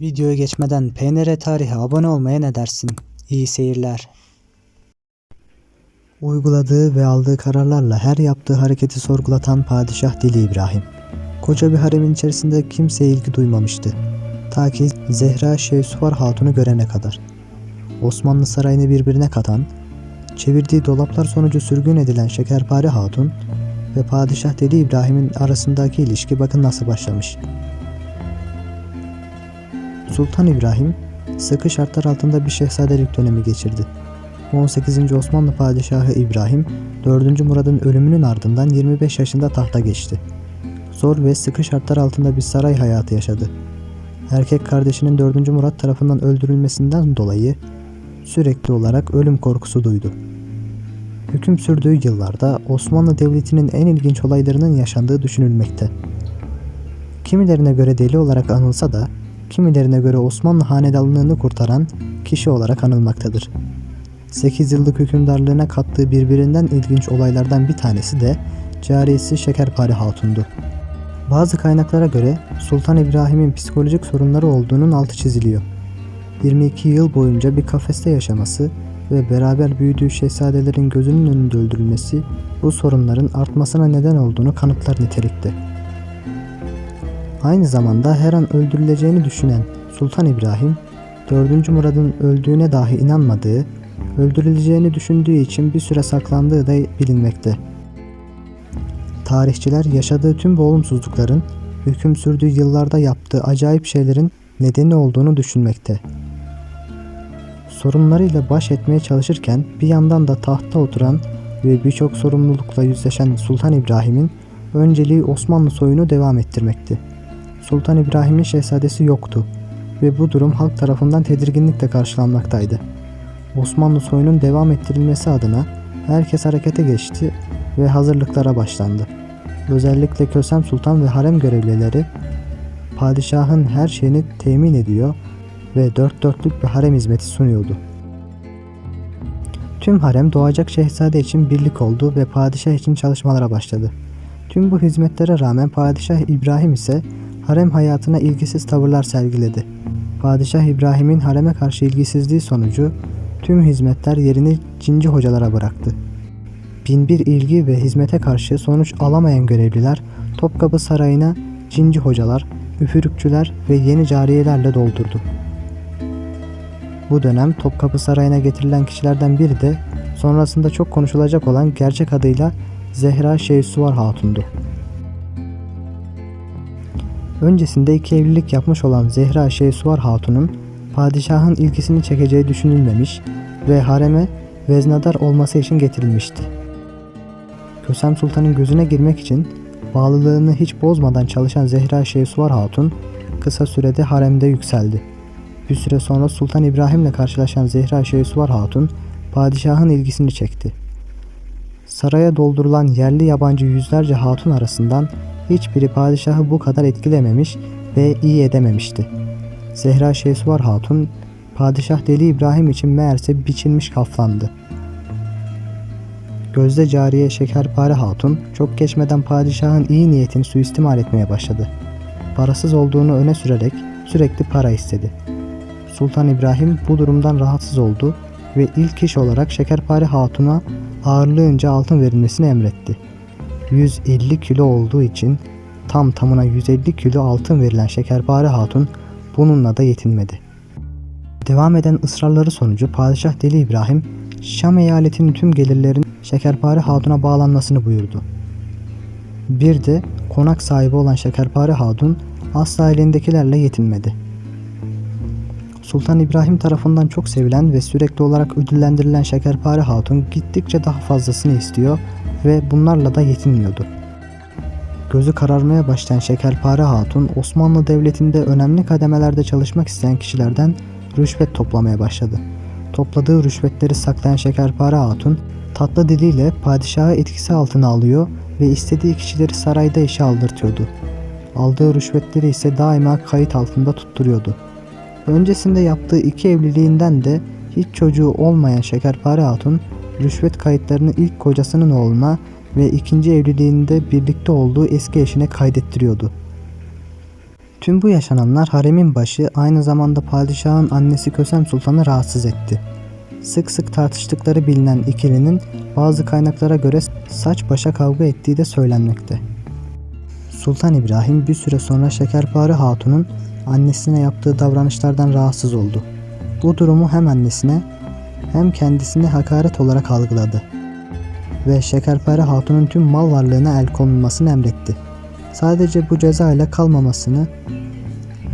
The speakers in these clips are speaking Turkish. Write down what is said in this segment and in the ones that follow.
Videoya geçmeden PNR Tarihe abone olmaya ne dersin? İyi seyirler. Uyguladığı ve aldığı kararlarla her yaptığı hareketi sorgulatan Padişah Dili İbrahim. Koca bir haremin içerisinde kimseye ilgi duymamıştı. Ta ki Zehra Şehsuvar Hatun'u görene kadar. Osmanlı sarayını birbirine katan, çevirdiği dolaplar sonucu sürgün edilen Şekerpare Hatun ve Padişah Deli İbrahim'in arasındaki ilişki bakın nasıl başlamış. Sultan İbrahim sıkı şartlar altında bir şehzadelik dönemi geçirdi. 18. Osmanlı Padişahı İbrahim 4. Murad'ın ölümünün ardından 25 yaşında tahta geçti. Zor ve sıkı şartlar altında bir saray hayatı yaşadı. Erkek kardeşinin 4. Murat tarafından öldürülmesinden dolayı sürekli olarak ölüm korkusu duydu. Hüküm sürdüğü yıllarda Osmanlı Devleti'nin en ilginç olaylarının yaşandığı düşünülmekte. Kimilerine göre deli olarak anılsa da kimilerine göre Osmanlı hanedanlığını kurtaran kişi olarak anılmaktadır. 8 yıllık hükümdarlığına kattığı birbirinden ilginç olaylardan bir tanesi de cariyesi Şekerpare Hatun'du. Bazı kaynaklara göre Sultan İbrahim'in psikolojik sorunları olduğunun altı çiziliyor. 22 yıl boyunca bir kafeste yaşaması ve beraber büyüdüğü şehzadelerin gözünün önünde öldürülmesi bu sorunların artmasına neden olduğunu kanıtlar nitelikte. Aynı zamanda her an öldürüleceğini düşünen Sultan İbrahim, 4. Murad'ın öldüğüne dahi inanmadığı, öldürüleceğini düşündüğü için bir süre saklandığı da bilinmekte. Tarihçiler yaşadığı tüm bu olumsuzlukların hüküm sürdüğü yıllarda yaptığı acayip şeylerin nedeni olduğunu düşünmekte. Sorunlarıyla baş etmeye çalışırken bir yandan da tahtta oturan ve birçok sorumlulukla yüzleşen Sultan İbrahim'in önceliği Osmanlı soyunu devam ettirmekti. Sultan İbrahim'in şehzadesi yoktu ve bu durum halk tarafından tedirginlikle karşılanmaktaydı. Osmanlı soyunun devam ettirilmesi adına herkes harekete geçti ve hazırlıklara başlandı. Özellikle Kösem Sultan ve harem görevlileri padişahın her şeyini temin ediyor ve dört dörtlük bir harem hizmeti sunuyordu. Tüm harem doğacak şehzade için birlik oldu ve padişah için çalışmalara başladı. Tüm bu hizmetlere rağmen Padişah İbrahim ise harem hayatına ilgisiz tavırlar sergiledi. Padişah İbrahim'in hareme karşı ilgisizliği sonucu tüm hizmetler yerini cinci hocalara bıraktı. Binbir ilgi ve hizmete karşı sonuç alamayan görevliler Topkapı Sarayı'na cinci hocalar, üfürükçüler ve yeni cariyelerle doldurdu. Bu dönem Topkapı Sarayı'na getirilen kişilerden biri de sonrasında çok konuşulacak olan gerçek adıyla Zehra Şehsuvar Hatun'du. Öncesinde iki evlilik yapmış olan Zehra Şehsuvar Hatun'un padişahın ilgisini çekeceği düşünülmemiş ve hareme veznedar olması için getirilmişti. Kösem Sultan'ın gözüne girmek için bağlılığını hiç bozmadan çalışan Zehra Şehsuvar Hatun kısa sürede haremde yükseldi. Bir süre sonra Sultan İbrahim'le karşılaşan Zehra Şehsuvar Hatun padişahın ilgisini çekti. Saraya doldurulan yerli yabancı yüzlerce hatun arasından hiçbiri padişahı bu kadar etkilememiş ve iyi edememişti. Zehra Şehsuvar Hatun, Padişah Deli İbrahim için meğerse biçilmiş kaflandı. Gözde cariye Şekerpare Hatun çok geçmeden padişahın iyi niyetini suistimal etmeye başladı. Parasız olduğunu öne sürerek sürekli para istedi. Sultan İbrahim bu durumdan rahatsız oldu ve ilk iş olarak Şekerpare Hatun'a ağırlığınca altın verilmesini emretti. 150 kilo olduğu için tam tamına 150 kilo altın verilen Şekerpare Hatun bununla da yetinmedi. Devam eden ısrarları sonucu Padişah Deli İbrahim Şam eyaletinin tüm gelirlerin Şekerpare Hatun'a bağlanmasını buyurdu. Bir de konak sahibi olan Şekerpare Hatun asla elindekilerle yetinmedi. Sultan İbrahim tarafından çok sevilen ve sürekli olarak ödüllendirilen Şekerpare Hatun gittikçe daha fazlasını istiyor ve bunlarla da yetinmiyordu. Gözü kararmaya başlayan Şekerpare Hatun Osmanlı Devleti'nde önemli kademelerde çalışmak isteyen kişilerden rüşvet toplamaya başladı. Topladığı rüşvetleri saklayan Şekerpare Hatun tatlı diliyle padişahı etkisi altına alıyor ve istediği kişileri sarayda işe aldırtıyordu. Aldığı rüşvetleri ise daima kayıt altında tutturuyordu. Öncesinde yaptığı iki evliliğinden de hiç çocuğu olmayan Şekerpare Hatun, rüşvet kayıtlarını ilk kocasının oğluna ve ikinci evliliğinde birlikte olduğu eski eşine kaydettiriyordu. Tüm bu yaşananlar haremin başı aynı zamanda padişahın annesi Kösem Sultan'ı rahatsız etti. Sık sık tartıştıkları bilinen ikilinin bazı kaynaklara göre saç başa kavga ettiği de söylenmekte. Sultan İbrahim bir süre sonra Şekerpare Hatun'un annesine yaptığı davranışlardan rahatsız oldu. Bu durumu hem annesine hem kendisine hakaret olarak algıladı ve Şekerpare Hatun'un tüm mal varlığına el konulmasını emretti. Sadece bu ceza ile kalmamasını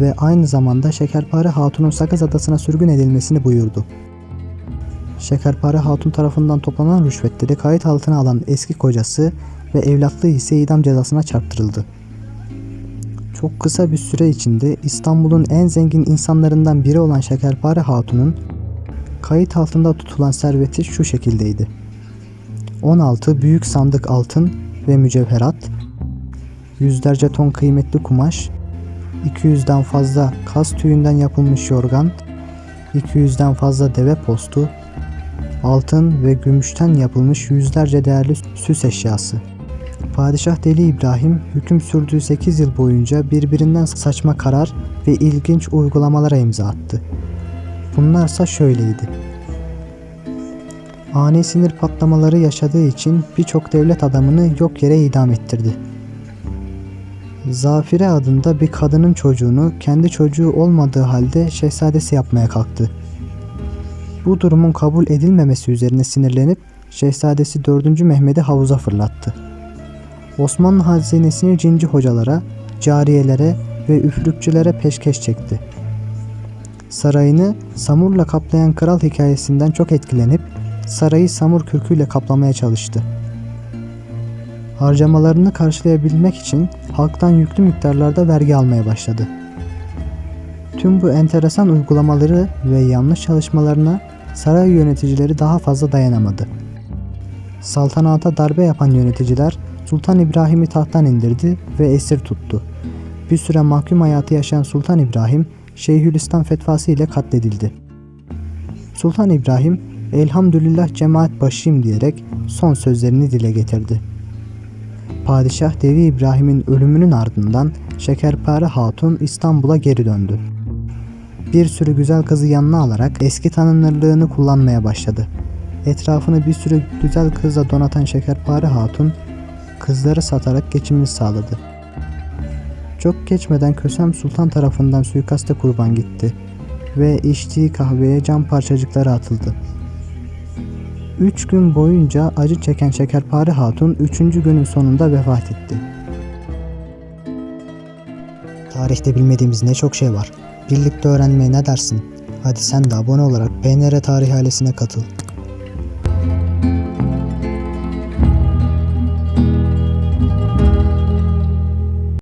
ve aynı zamanda Şekerpare Hatun'un Sakız Adası'na sürgün edilmesini buyurdu. Şekerpare Hatun tarafından toplanan rüşvetleri kayıt altına alan eski kocası ve evlatlığı ise idam cezasına çarptırıldı. Çok kısa bir süre içinde İstanbul'un en zengin insanlarından biri olan Şekerpare Hatun'un kayıt altında tutulan serveti şu şekildeydi. 16 büyük sandık altın ve mücevherat, yüzlerce ton kıymetli kumaş, 200'den fazla kas tüyünden yapılmış yorgan, 200'den fazla deve postu, altın ve gümüşten yapılmış yüzlerce değerli süs eşyası. Padişah Deli İbrahim hüküm sürdüğü 8 yıl boyunca birbirinden saçma karar ve ilginç uygulamalara imza attı. Bunlarsa şöyleydi. Ani sinir patlamaları yaşadığı için birçok devlet adamını yok yere idam ettirdi. Zafire adında bir kadının çocuğunu kendi çocuğu olmadığı halde şehzadesi yapmaya kalktı. Bu durumun kabul edilmemesi üzerine sinirlenip şehzadesi 4. Mehmet'i havuza fırlattı. Osmanlı hazinesini cinci hocalara, cariyelere ve üflükçülere peşkeş çekti. Sarayını samurla kaplayan kral hikayesinden çok etkilenip sarayı samur kürküyle kaplamaya çalıştı. Harcamalarını karşılayabilmek için halktan yüklü miktarlarda vergi almaya başladı. Tüm bu enteresan uygulamaları ve yanlış çalışmalarına saray yöneticileri daha fazla dayanamadı. Saltanata darbe yapan yöneticiler Sultan İbrahim'i tahttan indirdi ve esir tuttu. Bir süre mahkum hayatı yaşayan Sultan İbrahim, Şeyhülislam fetvası ile katledildi. Sultan İbrahim, elhamdülillah cemaat başıyım diyerek son sözlerini dile getirdi. Padişah Devi İbrahim'in ölümünün ardından Şekerpare Hatun İstanbul'a geri döndü. Bir sürü güzel kızı yanına alarak eski tanınırlığını kullanmaya başladı. Etrafını bir sürü güzel kızla donatan Şekerpare Hatun, kızları satarak geçimini sağladı. Çok geçmeden Kösem Sultan tarafından suikaste kurban gitti ve içtiği kahveye cam parçacıkları atıldı. Üç gün boyunca acı çeken Şekerpare Hatun üçüncü günün sonunda vefat etti. Tarihte bilmediğimiz ne çok şey var. Birlikte öğrenmeye ne dersin? Hadi sen de abone olarak PNR Tarih ailesine katıl.